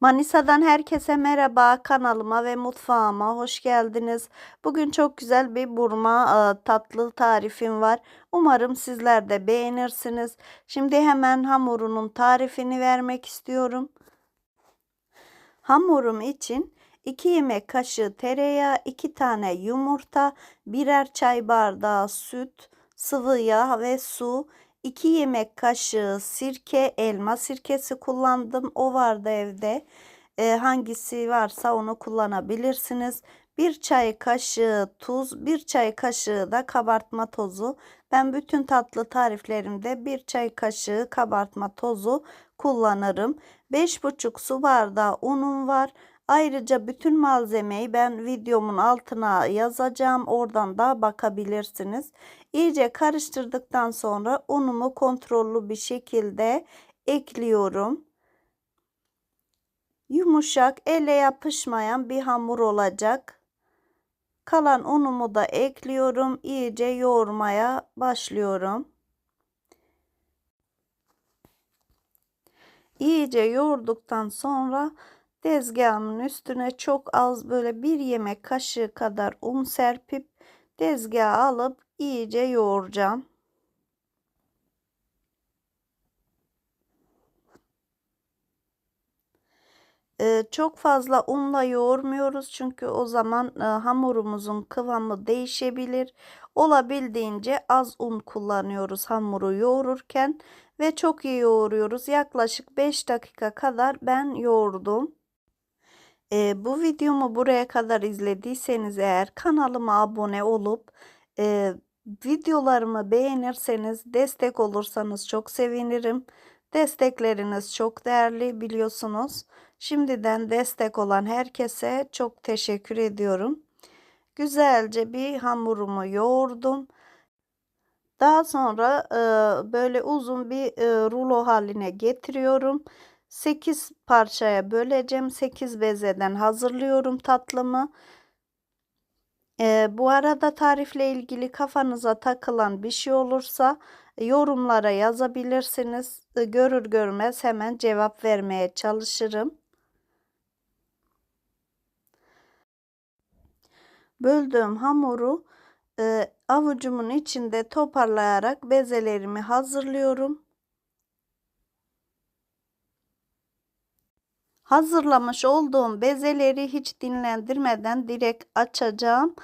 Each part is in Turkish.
Manisa'dan herkese merhaba. Kanalıma ve mutfağıma hoş geldiniz. Bugün çok güzel bir burma e, tatlı tarifim var. Umarım sizler de beğenirsiniz. Şimdi hemen hamurunun tarifini vermek istiyorum. Hamurum için 2 yemek kaşığı tereyağı, 2 tane yumurta, birer çay bardağı süt, sıvı yağ ve su, 2 yemek kaşığı sirke, elma sirkesi kullandım. O vardı evde. Ee, hangisi varsa onu kullanabilirsiniz. 1 çay kaşığı tuz, 1 çay kaşığı da kabartma tozu. Ben bütün tatlı tariflerimde 1 çay kaşığı kabartma tozu kullanırım. 5,5 su bardağı unum var. Ayrıca bütün malzemeyi ben videomun altına yazacağım. Oradan da bakabilirsiniz. İyice karıştırdıktan sonra unumu kontrollü bir şekilde ekliyorum. Yumuşak, ele yapışmayan bir hamur olacak. Kalan unumu da ekliyorum. İyice yoğurmaya başlıyorum. İyice yoğurduktan sonra Tezgahımın üstüne çok az böyle bir yemek kaşığı kadar un serpip tezgaha alıp iyice yoğuracağım. Ee, çok fazla unla yoğurmuyoruz çünkü o zaman e, hamurumuzun kıvamı değişebilir. Olabildiğince az un kullanıyoruz hamuru yoğururken ve çok iyi yoğuruyoruz. Yaklaşık 5 dakika kadar ben yoğurdum. E, bu videomu buraya kadar izlediyseniz eğer kanalıma abone olup e, videolarımı beğenirseniz destek olursanız çok sevinirim. Destekleriniz çok değerli biliyorsunuz. Şimdiden destek olan herkese çok teşekkür ediyorum. Güzelce bir hamurumu yoğurdum. Daha sonra e, böyle uzun bir e, rulo haline getiriyorum. 8 parçaya böleceğim. 8 bezeden hazırlıyorum tatlımı. Ee, bu arada tarifle ilgili kafanıza takılan bir şey olursa yorumlara yazabilirsiniz. Ee, görür görmez hemen cevap vermeye çalışırım. Böldüğüm hamuru e, avucumun içinde toparlayarak bezelerimi hazırlıyorum. Hazırlamış olduğum bezeleri hiç dinlendirmeden direkt açacağım.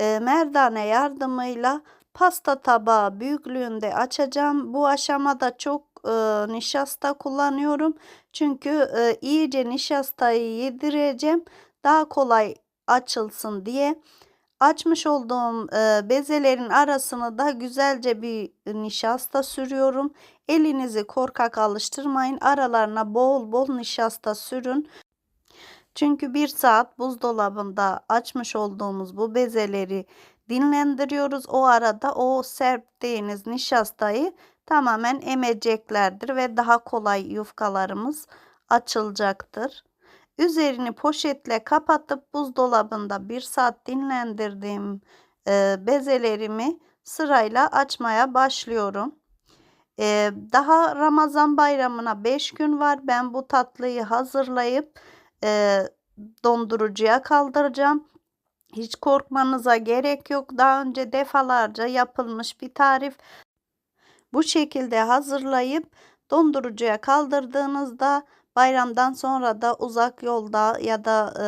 E, merdane yardımıyla pasta tabağı büyüklüğünde açacağım. Bu aşamada çok e, nişasta kullanıyorum. Çünkü e, iyice nişastayı yedireceğim. Daha kolay açılsın diye. Açmış olduğum bezelerin arasını da güzelce bir nişasta sürüyorum. Elinizi korkak alıştırmayın. Aralarına bol bol nişasta sürün. Çünkü bir saat buzdolabında açmış olduğumuz bu bezeleri dinlendiriyoruz. O arada o serptiğiniz nişastayı tamamen emeceklerdir ve daha kolay yufkalarımız açılacaktır. Üzerini poşetle kapatıp buzdolabında bir saat dinlendirdiğim e, bezelerimi sırayla açmaya başlıyorum. E, daha Ramazan bayramına 5 gün var. Ben bu tatlıyı hazırlayıp e, dondurucuya kaldıracağım. Hiç korkmanıza gerek yok. Daha önce defalarca yapılmış bir tarif. Bu şekilde hazırlayıp dondurucuya kaldırdığınızda bayramdan sonra da uzak yolda ya da e,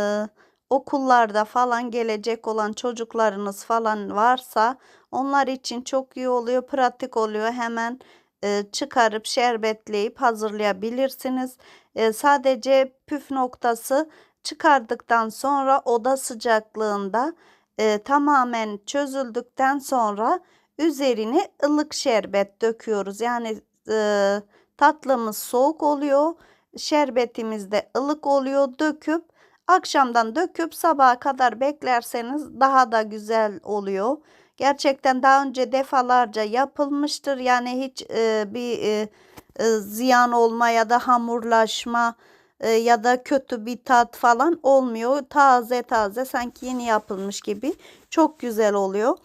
okullarda falan gelecek olan çocuklarınız falan varsa onlar için çok iyi oluyor, pratik oluyor. Hemen e, çıkarıp şerbetleyip hazırlayabilirsiniz. E, sadece püf noktası çıkardıktan sonra oda sıcaklığında e, tamamen çözüldükten sonra üzerine ılık şerbet döküyoruz. Yani e, tatlımız soğuk oluyor şerbetimiz de ılık oluyor. Döküp akşamdan döküp sabaha kadar beklerseniz daha da güzel oluyor. Gerçekten daha önce defalarca yapılmıştır. Yani hiç e, bir e, e, ziyan olma ya da hamurlaşma e, ya da kötü bir tat falan olmuyor. Taze taze sanki yeni yapılmış gibi çok güzel oluyor.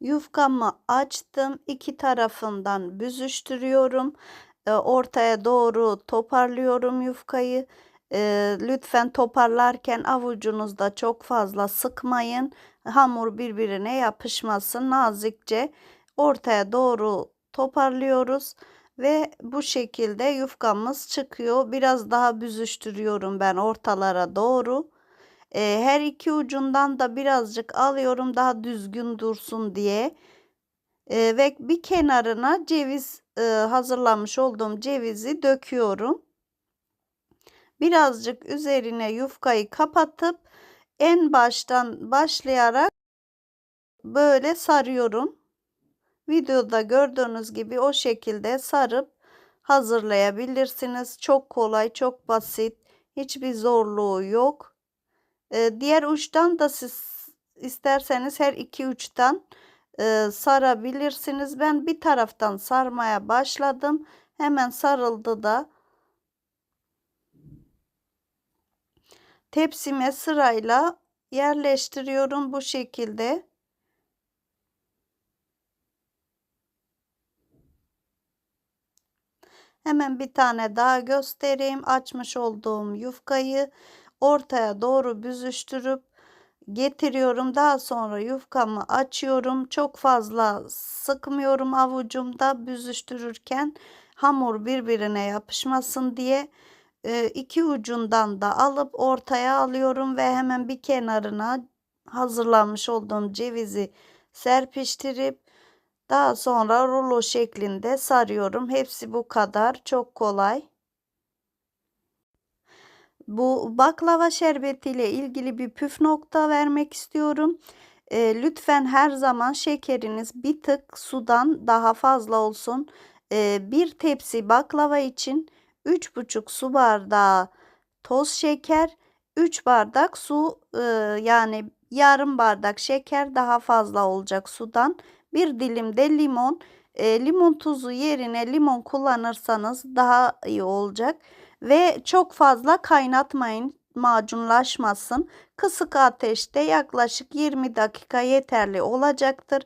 Yufkamı açtım. iki tarafından büzüştürüyorum. E, ortaya doğru toparlıyorum yufkayı. E, lütfen toparlarken avucunuzda çok fazla sıkmayın. Hamur birbirine yapışmasın. Nazikçe ortaya doğru toparlıyoruz ve bu şekilde yufkamız çıkıyor. Biraz daha büzüştürüyorum ben ortalara doğru. E, her iki ucundan da birazcık alıyorum daha düzgün dursun diye. Ve bir kenarına ceviz e, hazırlamış olduğum cevizi döküyorum. Birazcık üzerine yufkayı kapatıp en baştan başlayarak böyle sarıyorum. Videoda gördüğünüz gibi o şekilde sarıp hazırlayabilirsiniz. Çok kolay, çok basit. Hiçbir zorluğu yok. Ee, diğer uçtan da siz isterseniz her iki uçtan e, sarabilirsiniz. Ben bir taraftan sarmaya başladım. Hemen sarıldı da. Tepsime sırayla yerleştiriyorum bu şekilde. Hemen bir tane daha göstereyim. Açmış olduğum yufkayı ortaya doğru büzüştürüp getiriyorum. Daha sonra yufkamı açıyorum. Çok fazla sıkmıyorum avucumda büzüştürürken hamur birbirine yapışmasın diye e, iki ucundan da alıp ortaya alıyorum ve hemen bir kenarına hazırlanmış olduğum cevizi serpiştirip daha sonra rulo şeklinde sarıyorum. Hepsi bu kadar. Çok kolay. Bu baklava şerbetiyle ilgili bir püf nokta vermek istiyorum. E, lütfen her zaman şekeriniz bir tık sudan daha fazla olsun. E, bir tepsi baklava için 3,5 su bardağı toz şeker, 3 bardak su e, yani yarım bardak şeker daha fazla olacak sudan. Bir dilim de limon. E, limon tuzu yerine limon kullanırsanız daha iyi olacak. Ve çok fazla kaynatmayın macunlaşmasın. Kısık ateşte yaklaşık 20 dakika yeterli olacaktır.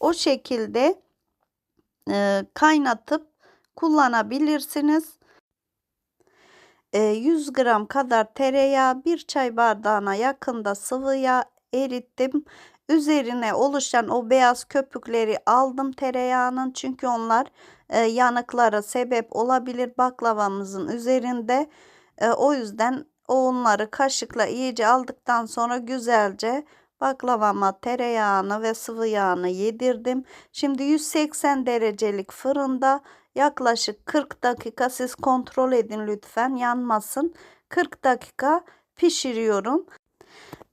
O şekilde e, kaynatıp kullanabilirsiniz. 100 gram kadar tereyağı, bir çay bardağına yakında sıvı yağ erittim. Üzerine oluşan o beyaz köpükleri aldım tereyağının çünkü onlar e, yanıklara sebep olabilir baklavamızın üzerinde. E, o yüzden onları kaşıkla iyice aldıktan sonra güzelce baklavama tereyağını ve sıvı yağını yedirdim. Şimdi 180 derecelik fırında yaklaşık 40 dakika siz kontrol edin lütfen yanmasın. 40 dakika pişiriyorum.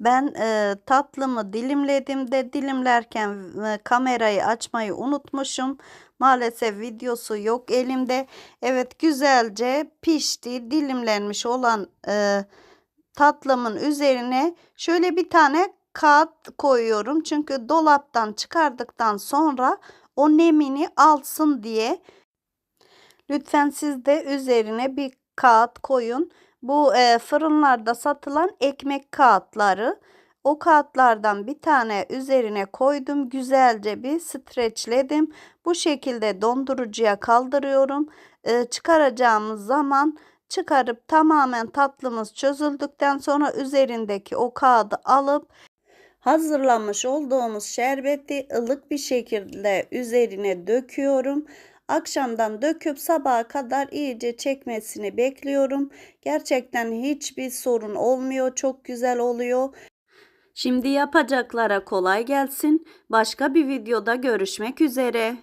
Ben e, tatlımı dilimledim de dilimlerken e, kamerayı açmayı unutmuşum. Maalesef videosu yok elimde. Evet güzelce pişti. Dilimlenmiş olan e, tatlımın üzerine şöyle bir tane kağıt koyuyorum. Çünkü dolaptan çıkardıktan sonra o nemini alsın diye. Lütfen siz de üzerine bir kağıt koyun. Bu e, fırınlarda satılan ekmek kağıtları. O kağıtlardan bir tane üzerine koydum. Güzelce bir streçledim. Bu şekilde dondurucuya kaldırıyorum. E, çıkaracağımız zaman çıkarıp tamamen tatlımız çözüldükten sonra üzerindeki o kağıdı alıp hazırlamış olduğumuz şerbeti ılık bir şekilde üzerine döküyorum. Akşamdan döküp sabaha kadar iyice çekmesini bekliyorum. Gerçekten hiçbir sorun olmuyor. Çok güzel oluyor. Şimdi yapacaklara kolay gelsin. Başka bir videoda görüşmek üzere.